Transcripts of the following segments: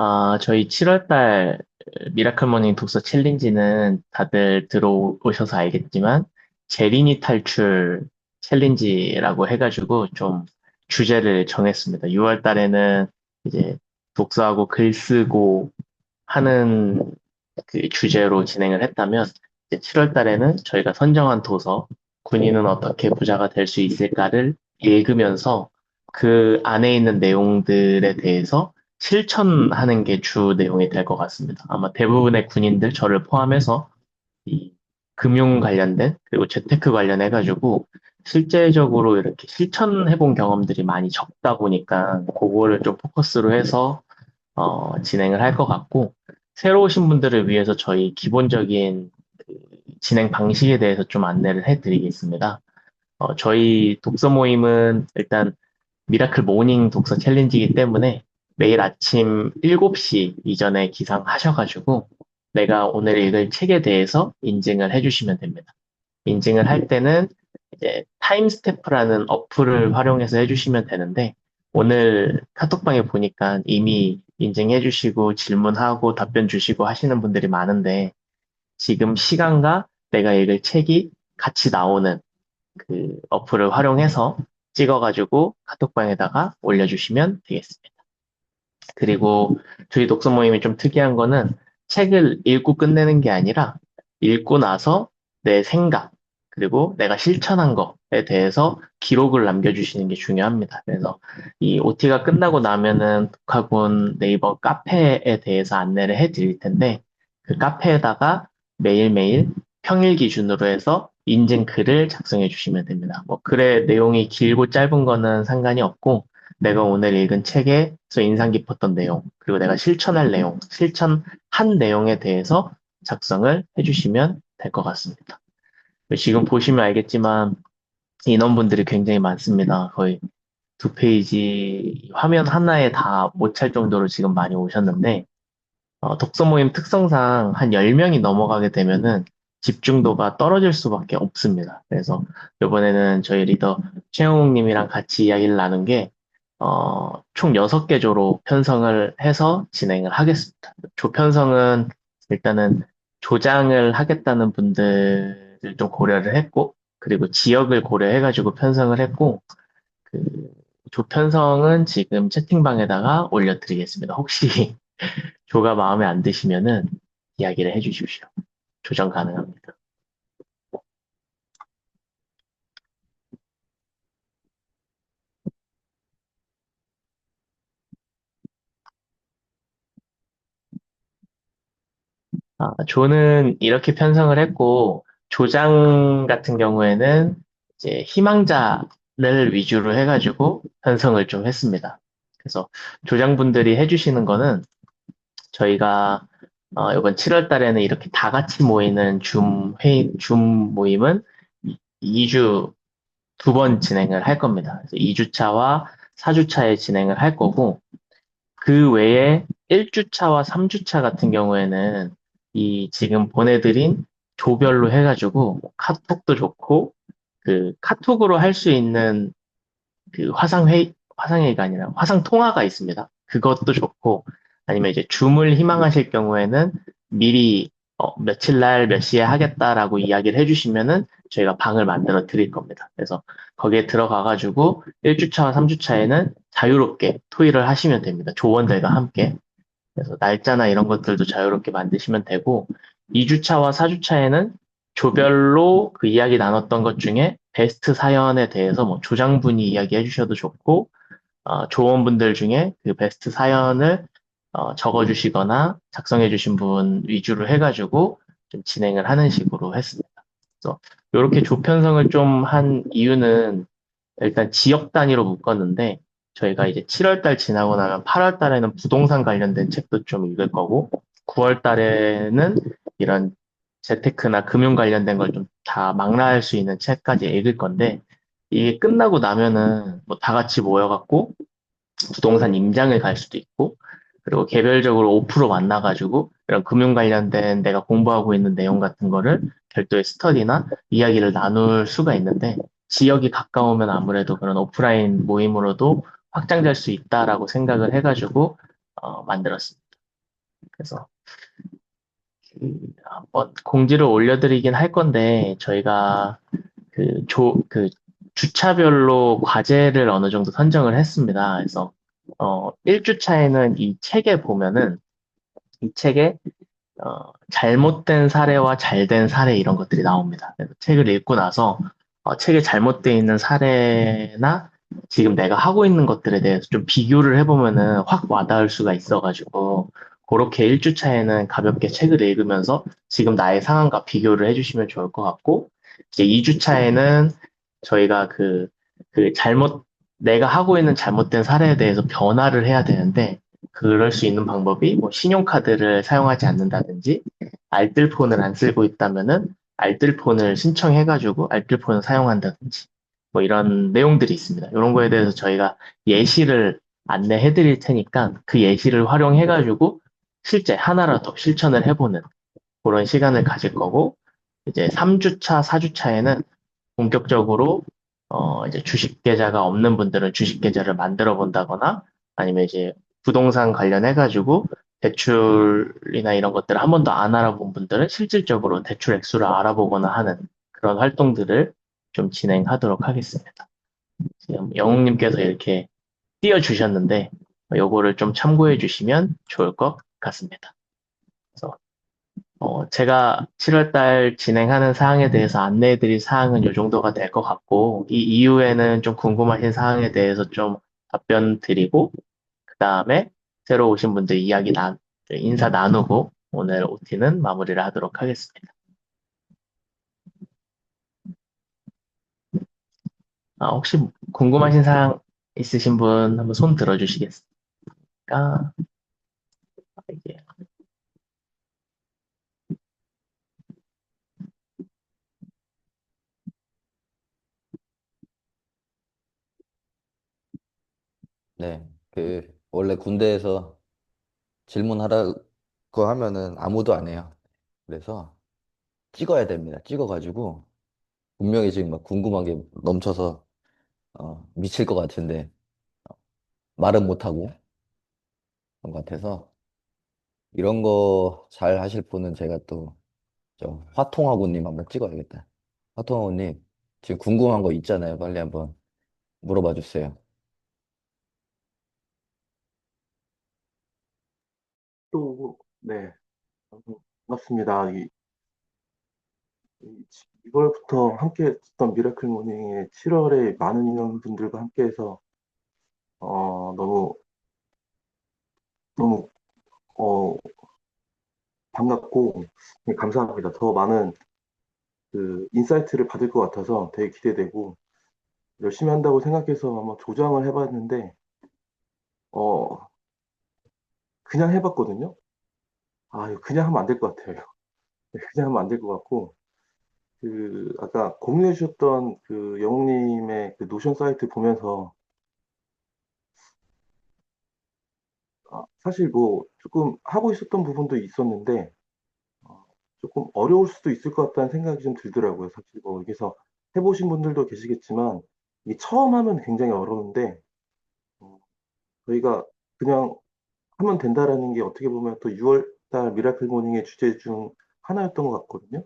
아, 저희 7월달 미라클 모닝 독서 챌린지는 다들 들어오셔서 알겠지만, 제리니 탈출 챌린지라고 해가지고 좀 주제를 정했습니다. 6월 달에는 이제 독서하고 글 쓰고 하는 그 주제로 진행을 했다면, 이제 7월 달에는 저희가 선정한 도서, 군인은 어떻게 부자가 될 수 있을까를 읽으면서 그 안에 있는 내용들에 대해서 실천하는 게 주 내용이 될 것 같습니다. 아마 대부분의 군인들, 저를 포함해서 이 금융 관련된, 그리고 재테크 관련해 가지고 실제적으로 이렇게 실천해 본 경험들이 많이 적다 보니까 그거를 좀 포커스로 해서 어, 진행을 할 것 같고, 새로 오신 분들을 위해서 저희 기본적인 그 진행 방식에 대해서 좀 안내를 해드리겠습니다. 어, 저희 독서 모임은 일단 미라클 모닝 독서 챌린지이기 때문에 매일 아침 7시 이전에 기상하셔가지고 내가 오늘 읽을 책에 대해서 인증을 해주시면 됩니다. 인증을 할 때는 이제 타임스태프라는 어플을 활용해서 해주시면 되는데 오늘 카톡방에 보니까 이미 인증해 주시고 질문하고 답변 주시고 하시는 분들이 많은데 지금 시간과 내가 읽을 책이 같이 나오는 그 어플을 활용해서 찍어가지고 카톡방에다가 올려주시면 되겠습니다. 그리고 저희 독서 모임이 좀 특이한 거는 책을 읽고 끝내는 게 아니라 읽고 나서 내 생각, 그리고 내가 실천한 것에 대해서 기록을 남겨주시는 게 중요합니다. 그래서 이 OT가 끝나고 나면은 북학원 네이버 카페에 대해서 안내를 해 드릴 텐데 그 카페에다가 매일매일 평일 기준으로 해서 인증 글을 작성해 주시면 됩니다. 뭐 글의 내용이 길고 짧은 거는 상관이 없고 내가 오늘 읽은 책에서 인상 깊었던 내용, 그리고 내가 실천할 내용, 실천한 내용에 대해서 작성을 해주시면 될 것 같습니다. 지금 보시면 알겠지만 인원분들이 굉장히 많습니다. 거의 두 페이지 화면 하나에 다 못 찰 정도로 지금 많이 오셨는데 어, 독서 모임 특성상 한 10명이 넘어가게 되면은 집중도가 떨어질 수밖에 없습니다. 그래서 이번에는 저희 리더 최영욱 님이랑 같이 이야기를 나눈 게 어, 총 6개 조로 편성을 해서 진행을 하겠습니다. 조 편성은 일단은 조장을 하겠다는 분들을 좀 고려를 했고, 그리고 지역을 고려해가지고 편성을 했고, 그, 조 편성은 지금 채팅방에다가 올려드리겠습니다. 혹시 조가 마음에 안 드시면은 이야기를 해주십시오. 조정 가능합니다. 아, 조는 이렇게 편성을 했고, 조장 같은 경우에는 이제 희망자를 위주로 해가지고 편성을 좀 했습니다. 그래서 조장분들이 해주시는 거는 저희가 어, 이번 7월 달에는 이렇게 다 같이 모이는 줌 회의, 줌 모임은 2주 두 번 진행을 할 겁니다. 2주차와 4주차에 진행을 할 거고, 그 외에 1주차와 3주차 같은 경우에는 이 지금 보내드린 조별로 해가지고 뭐 카톡도 좋고 그 카톡으로 할 수 있는 그 화상회의, 화상회의가 아니라 화상 통화가 있습니다. 그것도 좋고 아니면 이제 줌을 희망하실 경우에는 미리 어, 며칠 날 몇 시에 하겠다라고 이야기를 해주시면은 저희가 방을 만들어 드릴 겁니다. 그래서 거기에 들어가가지고 1주차와 3주차에는 자유롭게 토의를 하시면 됩니다. 조원들과 함께. 그래서 날짜나 이런 것들도 자유롭게 만드시면 되고 2주차와 4주차에는 조별로 그 이야기 나눴던 것 중에 베스트 사연에 대해서 뭐 조장분이 이야기해 주셔도 좋고 어, 조원분들 중에 그 베스트 사연을 어, 적어주시거나 작성해 주신 분 위주로 해가지고 좀 진행을 하는 식으로 했습니다. 그래서 이렇게 조편성을 좀 한 이유는 일단 지역 단위로 묶었는데 저희가 이제 7월 달 지나고 나면 8월 달에는 부동산 관련된 책도 좀 읽을 거고 9월 달에는 이런 재테크나 금융 관련된 걸 좀 다 망라할 수 있는 책까지 읽을 건데 이게 끝나고 나면은 뭐 다 같이 모여갖고 부동산 임장을 갈 수도 있고 그리고 개별적으로 오프로 만나가지고 이런 금융 관련된 내가 공부하고 있는 내용 같은 거를 별도의 스터디나 이야기를 나눌 수가 있는데 지역이 가까우면 아무래도 그런 오프라인 모임으로도 확장될 수 있다라고 생각을 해가지고 어, 만들었습니다. 그래서 그 한번 공지를 올려드리긴 할 건데 저희가 그 조, 그 주차별로 과제를 어느 정도 선정을 했습니다. 그래서 어, 1주차에는 이 책에 보면은 이 책에 어, 잘못된 사례와 잘된 사례 이런 것들이 나옵니다. 책을 읽고 나서 어, 책에 잘못되어 있는 사례나 지금 내가 하고 있는 것들에 대해서 좀 비교를 해보면은 확 와닿을 수가 있어가지고 그렇게 1주차에는 가볍게 책을 읽으면서 지금 나의 상황과 비교를 해주시면 좋을 것 같고 이제 2주차에는 저희가 그, 그 잘못, 내가 하고 있는 잘못된 사례에 대해서 변화를 해야 되는데 그럴 수 있는 방법이 뭐 신용카드를 사용하지 않는다든지 알뜰폰을 안 쓰고 있다면은 알뜰폰을 신청해가지고 알뜰폰을 사용한다든지 뭐 이런 내용들이 있습니다. 이런 거에 대해서 저희가 예시를 안내해 드릴 테니까 그 예시를 활용해 가지고 실제 하나라도 실천을 해보는 그런 시간을 가질 거고 이제 3주차, 4주차에는 본격적으로 어 이제 주식 계좌가 없는 분들은 주식 계좌를 만들어 본다거나 아니면 이제 부동산 관련해 가지고 대출이나 이런 것들을 한 번도 안 알아본 분들은 실질적으로 대출 액수를 알아보거나 하는 그런 활동들을 좀 진행하도록 하겠습니다. 지금 영웅님께서 이렇게 띄워주셨는데 요거를 좀 참고해 주시면 좋을 것 같습니다. 그래서 어, 제가 7월 달 진행하는 사항에 대해서 안내해 드릴 사항은 이 정도가 될 것 같고 이 이후에는 좀 궁금하신 사항에 대해서 좀 답변 드리고 그 다음에 새로 오신 분들 이야기 나, 인사 나누고 오늘 OT는 마무리를 하도록 하겠습니다. 아, 혹시 궁금하신 사항 있으신 분 한번 손 들어주시겠습니까? 아, 네, 그 원래 군대에서 질문하라고 하면은 아무도 안 해요. 그래서 찍어야 됩니다. 찍어가지고 분명히 지금 막 궁금한 게 넘쳐서 어, 미칠 것 같은데 말은 못하고 그런 것 같아서 이런 거 잘 하실 분은 제가 또저 화통하고님 한번 찍어야겠다. 화통하고님 지금 궁금한 거 있잖아요. 빨리 한번 물어봐 주세요. 또, 네, 반갑습니다. 이, 이 2월부터 함께 했던 미라클 모닝에 7월에 많은 인원분들과 함께해서 어, 너무 너무 어, 반갑고 네, 감사합니다. 더 많은 그 인사이트를 받을 것 같아서 되게 기대되고 열심히 한다고 생각해서 한번 조정을 해봤는데 어, 그냥 해봤거든요. 아, 그냥 하면 안 될 것 같아요. 네, 그냥 하면 안 될 것 같고 그 아까 공유해 주셨던 그 영웅님의 그 노션 사이트 보면서 아, 사실 뭐 조금 하고 있었던 부분도 있었는데 어, 조금 어려울 수도 있을 것 같다는 생각이 좀 들더라고요. 사실 뭐 여기서 해보신 분들도 계시겠지만 이게 처음 하면 굉장히 어려운데 어, 저희가 그냥 하면 된다라는 게 어떻게 보면 또 6월달 미라클 모닝의 주제 중 하나였던 것 같거든요.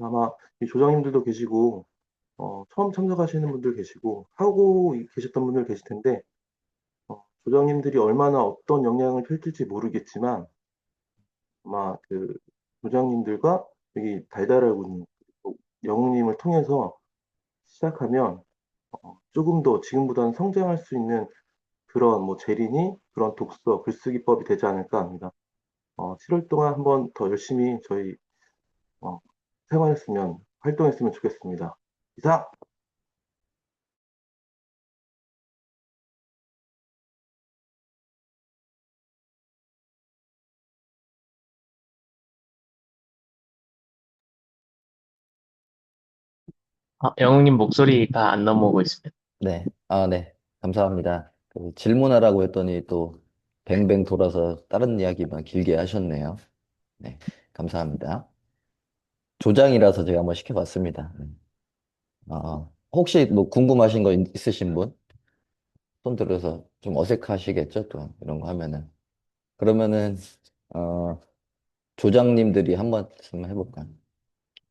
아마 이 조장님들도 계시고 어, 처음 참석하시는 분들 계시고 하고 계셨던 분들 계실 텐데 어, 조장님들이 얼마나 어떤 영향을 펼칠지 모르겠지만 아마 그 조장님들과 여기 달달하군님, 영웅님을 통해서 시작하면 어, 조금 더 지금보다는 성장할 수 있는 그런 뭐 재린이 그런 독서, 글쓰기법이 되지 않을까 합니다. 어, 7월 동안 한번 더 열심히 저희 어, 생활했으면 활동했으면 좋겠습니다. 이상! 아, 영웅님 목소리가 안 넘어오고 있습니다. 네, 아, 네, 감사합니다. 그 질문하라고 했더니 또 뱅뱅 돌아서 다른 이야기만 길게 하셨네요. 네, 감사합니다. 조장이라서 제가 한번 시켜봤습니다. 음. 아, 혹시 뭐 궁금하신 거 있- 있으신 분? 손 들어서 좀 어색하시겠죠? 또 이런 거 하면은. 그러면은 어, 조장님들이 한 번쯤 해볼까요?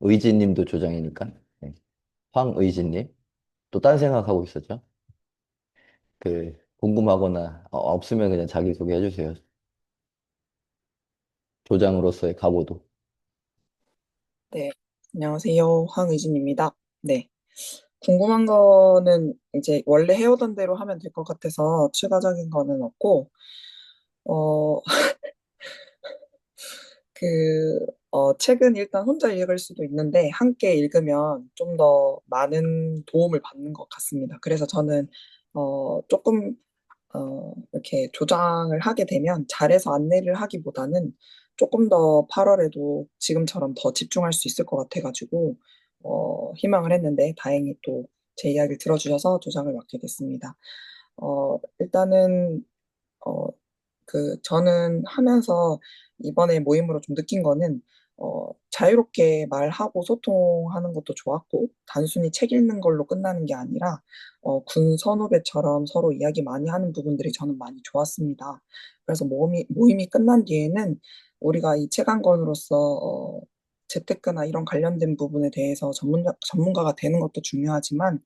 의진님도 조장이니까. 네. 황의진님. 또 딴 생각하고 있었죠? 그, 궁금하거나 어, 없으면 그냥 자기소개 해주세요. 조장으로서의 각오도. 네, 안녕하세요. 황의진입니다. 네, 궁금한 거는 이제 원래 해오던 대로 하면 될 것 같아서 추가적인 거는 없고, 어, 그, 어, 책은 일단 혼자 읽을 수도 있는데, 함께 읽으면 좀 더 많은 도움을 받는 것 같습니다. 그래서 저는, 어, 조금, 어, 이렇게 조장을 하게 되면 잘해서 안내를 하기보다는 조금 더 8월에도 지금처럼 더 집중할 수 있을 것 같아가지고, 어, 희망을 했는데, 다행히 또 제 이야기를 들어주셔서 조장을 맡게 됐습니다. 어, 일단은, 어, 그 저는 하면서 이번에 모임으로 좀 느낀 거는 어, 자유롭게 말하고 소통하는 것도 좋았고 단순히 책 읽는 걸로 끝나는 게 아니라 어, 군 선후배처럼 서로 이야기 많이 하는 부분들이 저는 많이 좋았습니다. 그래서 모임이, 모임이 끝난 뒤에는 우리가 이책한 권으로서 어, 재테크나 이런 관련된 부분에 대해서 전문가, 전문가가 되는 것도 중요하지만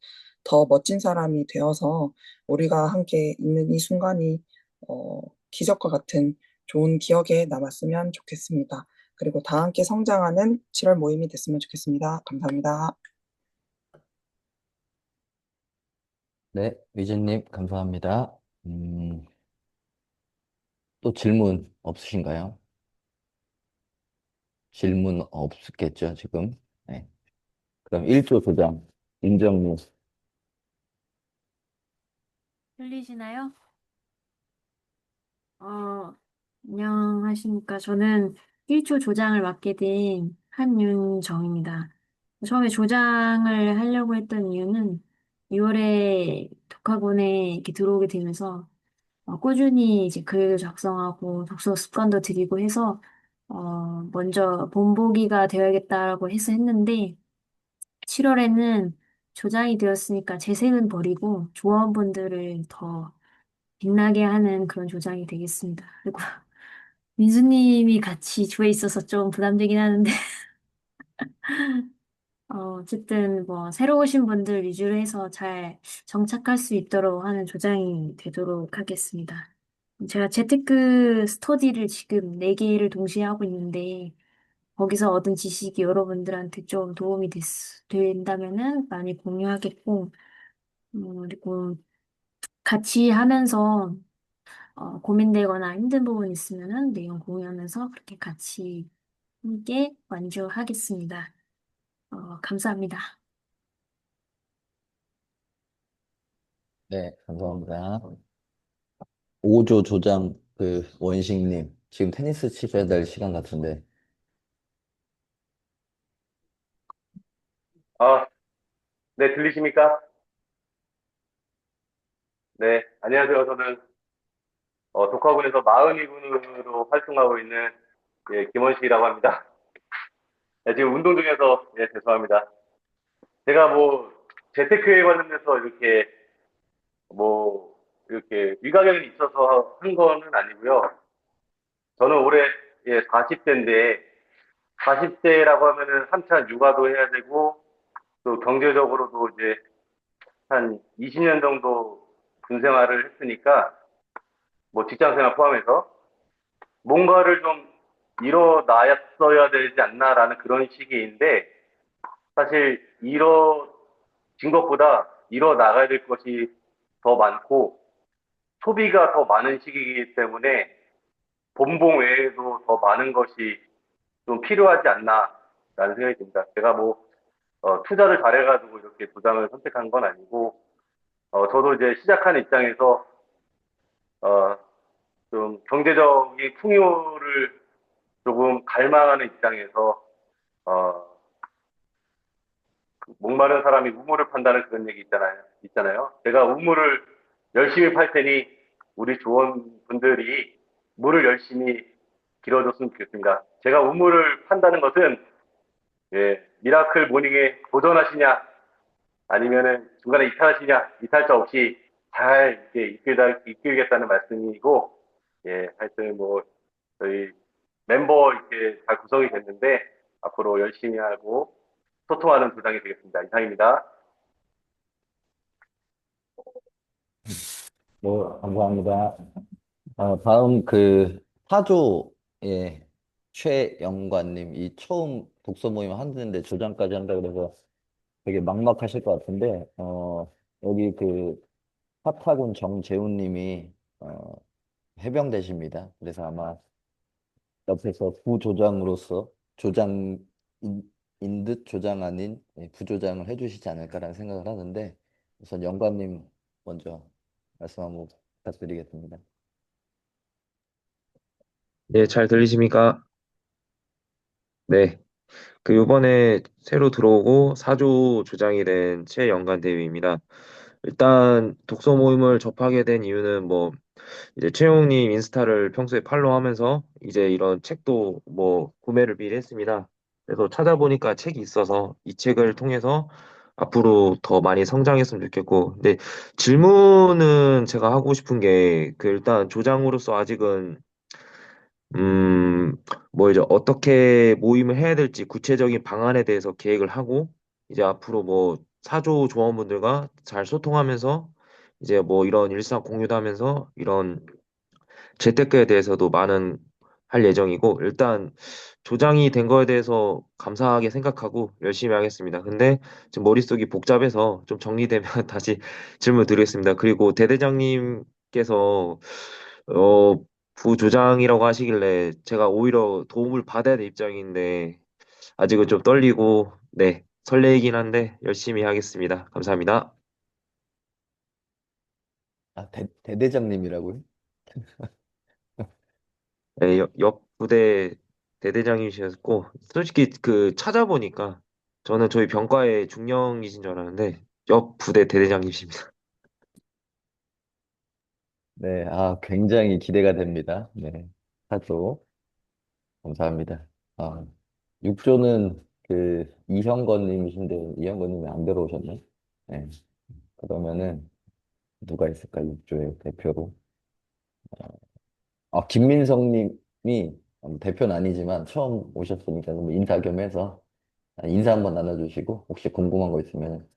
더 멋진 사람이 되어서 우리가 함께 있는 이 순간이 어, 기적과 같은 좋은 기억에 남았으면 좋겠습니다. 그리고 다 함께 성장하는 7월 모임이 됐으면 좋겠습니다. 감사합니다. 네, 의진님, 감사합니다. 음, 또 질문 없으신가요? 질문 없겠죠, 지금? 네. 그럼 1조 조장, 임정무. 들리시나요? 어, 안녕하십니까. 저는 1초 조장을 맡게 된 한윤정입니다. 처음에 조장을 하려고 했던 이유는 6월에 독학원에 이렇게 들어오게 되면서 어, 꾸준히 이제 글 작성하고 독서 습관도 들이고 해서 어, 먼저 본보기가 되어야겠다라고 해서 했는데 7월에는 조장이 되었으니까 재생은 버리고 조원분들을 더 빛나게 하는 그런 조장이 되겠습니다. 그리고 민수님이 같이 조에 있어서 좀 부담되긴 하는데 어, 어쨌든 뭐 새로 오신 분들 위주로 해서 잘 정착할 수 있도록 하는 조장이 되도록 하겠습니다. 제가 재테크 스터디를 지금 4개를 동시에 하고 있는데 거기서 얻은 지식이 여러분들한테 좀 도움이 됐, 된다면은 많이 공유하겠고 음, 그리고 같이 하면서 어, 고민되거나 힘든 부분 있으면은 내용 공유하면서 그렇게 같이 함께 완주하겠습니다. 어, 감사합니다. 네, 감사합니다. 5조 조장, 그, 원식님. 지금 테니스 치셔야 될 시간 같은데. 아, 네, 들리십니까? 네, 안녕하세요. 저는 어, 독학원에서 마흔이군으로 활동하고 있는 예, 김원식이라고 합니다. 네, 지금 운동 중에서 예, 죄송합니다. 제가 뭐 재테크에 관련해서 이렇게 뭐 이렇게 위가경이 있어서 한 거는 아니고요. 저는 올해 예, 40대인데 40대라고 하면은 한참 육아도 해야 되고 또 경제적으로도 이제 한 20년 정도 군 생활을 했으니까 뭐 직장 생활 포함해서 뭔가를 좀 이뤄놨어야 되지 않나라는 그런 시기인데 사실 이뤄진 것보다 이뤄나가야 될 것이 더 많고 소비가 더 많은 시기이기 때문에 본봉 외에도 더 많은 것이 좀 필요하지 않나라는 생각이 듭니다. 제가 뭐 어, 투자를 잘해가지고 이렇게 도장을 선택한 건 아니고 어, 저도 이제 시작하는 입장에서 어, 좀 경제적인 풍요를 조금 갈망하는 입장에서 어, 목마른 사람이 우물을 판다는 그런 얘기 있잖아요. 있잖아요. 제가 우물을 열심히 팔 테니 우리 조원분들이 물을 열심히 길어줬으면 좋겠습니다. 제가 우물을 판다는 것은 예, 미라클 모닝에 도전하시냐 아니면은 중간에 이탈하시냐 이탈자 없이 잘 이렇게 이끌다, 이끌겠다는 말씀이고 예, 하여튼 뭐 저희 멤버 이렇게 잘 구성이 됐는데 앞으로 열심히 하고 소통하는 조장이 되겠습니다. 이상입니다. 뭐, 감사합니다. 어, 다음 그 사조의 최영관님, 이 처음 독서 모임 하는데 조장까지 한다 그래서 되게 막막하실 것 같은데, 어, 여기 그 파타군 정재훈님이 어, 해병대십니다. 그래서 아마 옆에서 부조장으로서 조장인 듯 조장 아닌 예, 부조장을 해주시지 않을까라는 생각을 하는데 우선 영관님 먼저 말씀 한번 부탁드리겠습니다. 네, 잘 들리십니까? 네. 그 요번에 새로 들어오고 사조 조장이 된 최영관 대위입니다. 일단 독서 모임을 접하게 된 이유는 뭐 이제 최용님 인스타를 평소에 팔로우하면서 이제 이런 책도 뭐 구매를 미리 했습니다. 그래서 찾아보니까 책이 있어서 이 책을 통해서 앞으로 더 많이 성장했으면 좋겠고, 근데 질문은 제가 하고 싶은 게 그 일단 조장으로서 아직은 음, 뭐 이제 어떻게 모임을 해야 될지 구체적인 방안에 대해서 계획을 하고, 이제 앞으로 뭐 사조 조원분들과 잘 소통하면서, 이제 뭐 이런 일상 공유도 하면서, 이런 재테크에 대해서도 많은 할 예정이고, 일단 조장이 된 거에 대해서 감사하게 생각하고 열심히 하겠습니다. 근데 지금 머릿속이 복잡해서 좀 정리되면 다시 질문 드리겠습니다. 그리고 대대장님께서, 어, 부조장이라고 하시길래 제가 오히려 도움을 받아야 될 입장인데 아직은 좀 떨리고 네 설레이긴 한데 열심히 하겠습니다. 감사합니다. 아, 대, 대대장님이라고요? 네, 옆, 옆 부대 대대장이셨고 솔직히 그 찾아보니까 저는 저희 병과의 중령이신 줄 알았는데 옆 부대 대대장님이십니다. 네, 아, 굉장히 기대가 됩니다. 네, 사조 감사합니다. 아, 6조는 그 이형건님이신데 이형건님이 안 들어오셨네. 네, 그러면은 누가 있을까 6조의 대표로? 아, 김민성님이 음, 대표는 아니지만 처음 오셨으니까 뭐 인사 겸 해서 인사 한번 나눠주시고 혹시 궁금한 거 있으면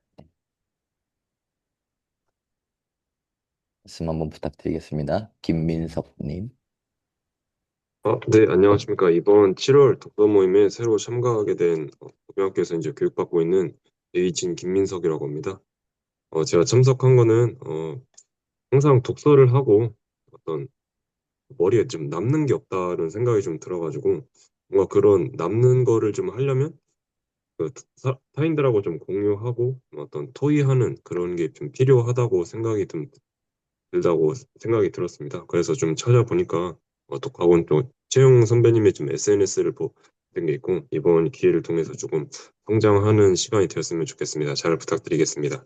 말씀 한번 부탁드리겠습니다. 김민석님. 아, 네, 안녕하십니까. 이번 7월 독서 모임에 새로 참가하게 된 어, 고등학교에서 이제 교육받고 있는 에이진 김민석이라고 합니다. 어, 제가 참석한 거는 어, 항상 독서를 하고 어떤 머리에 좀 남는 게 없다는 생각이 좀 들어가지고 뭔가 그런 남는 거를 좀 하려면 그 타- 타인들하고 좀 공유하고 어떤 토의하는 그런 게 좀 필요하다고 생각이 좀 들다고 생각이 들었습니다. 그래서 좀 찾아보니까 어, 독학원 또 최용 선배님의 좀 SNS를 보게 있고 이번 기회를 통해서 조금 성장하는 시간이 되었으면 좋겠습니다. 잘 부탁드리겠습니다.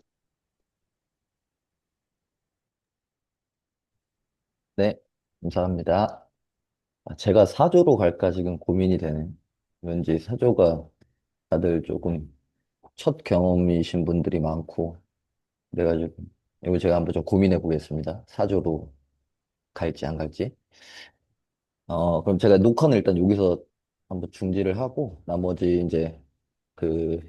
네, 감사합니다. 아, 제가 사조로 갈까 지금 고민이 되네. 왠지 사조가 다들 조금 첫 경험이신 분들이 많고 그래가지고 이거 제가 한번 좀 고민해 보겠습니다. 사조로 갈지 안 갈지. 어, 그럼 제가 녹화는 일단 여기서 한번 중지를 하고 나머지 이제 그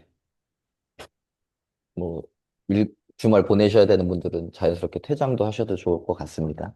뭐 일, 주말 보내셔야 되는 분들은 자연스럽게 퇴장도 하셔도 좋을 것 같습니다.